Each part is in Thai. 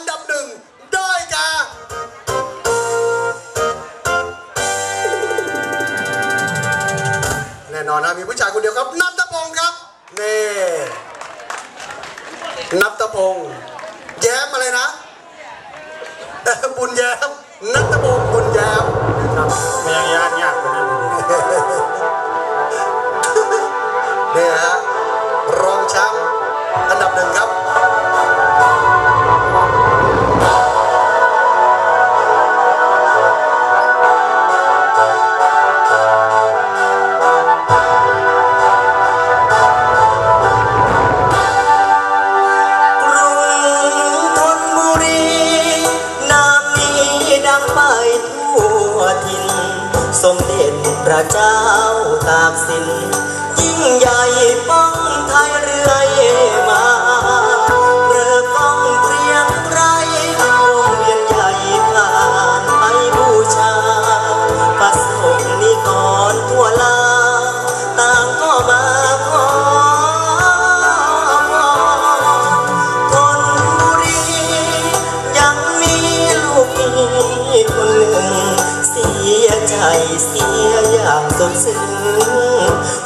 ันดับหนึ่งได้แก่แน่นอนนะมีผู้ชายคนเดียวครับ นับตะพงครับนี่นับตะพงแย้มอะไรนะบุญแย้มนับตะพงบุญแย้มนะครับ สมเด็จพระเจ้าตากสินยิ่งใหญ่ป้อง ใจเสียอย่างสดซึ้ง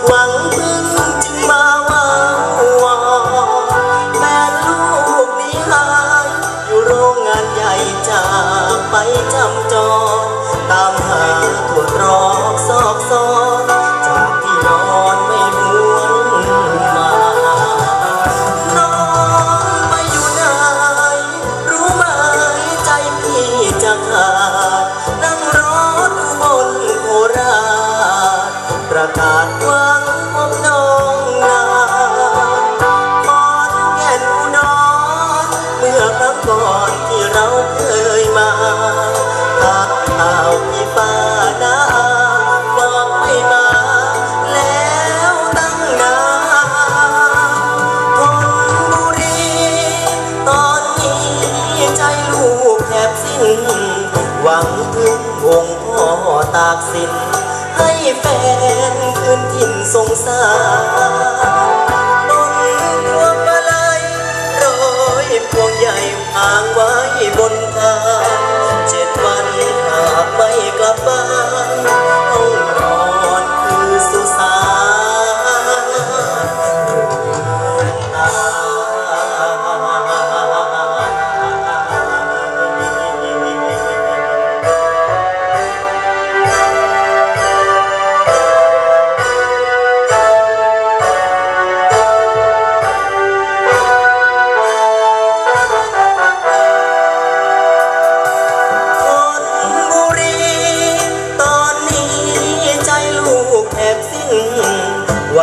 หวัง หวังพึ่งองพ่อตากสิน ให้แฟนคืนทินสงสาร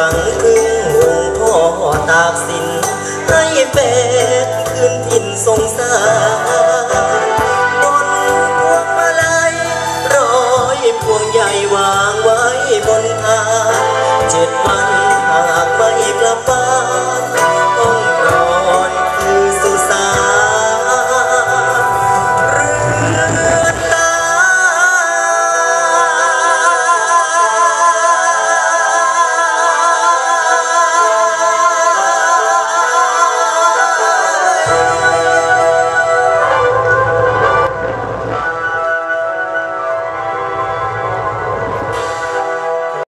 ังขึ้นมุงพ่อตากสินให้แบกขึ้นถิ่นสงสาร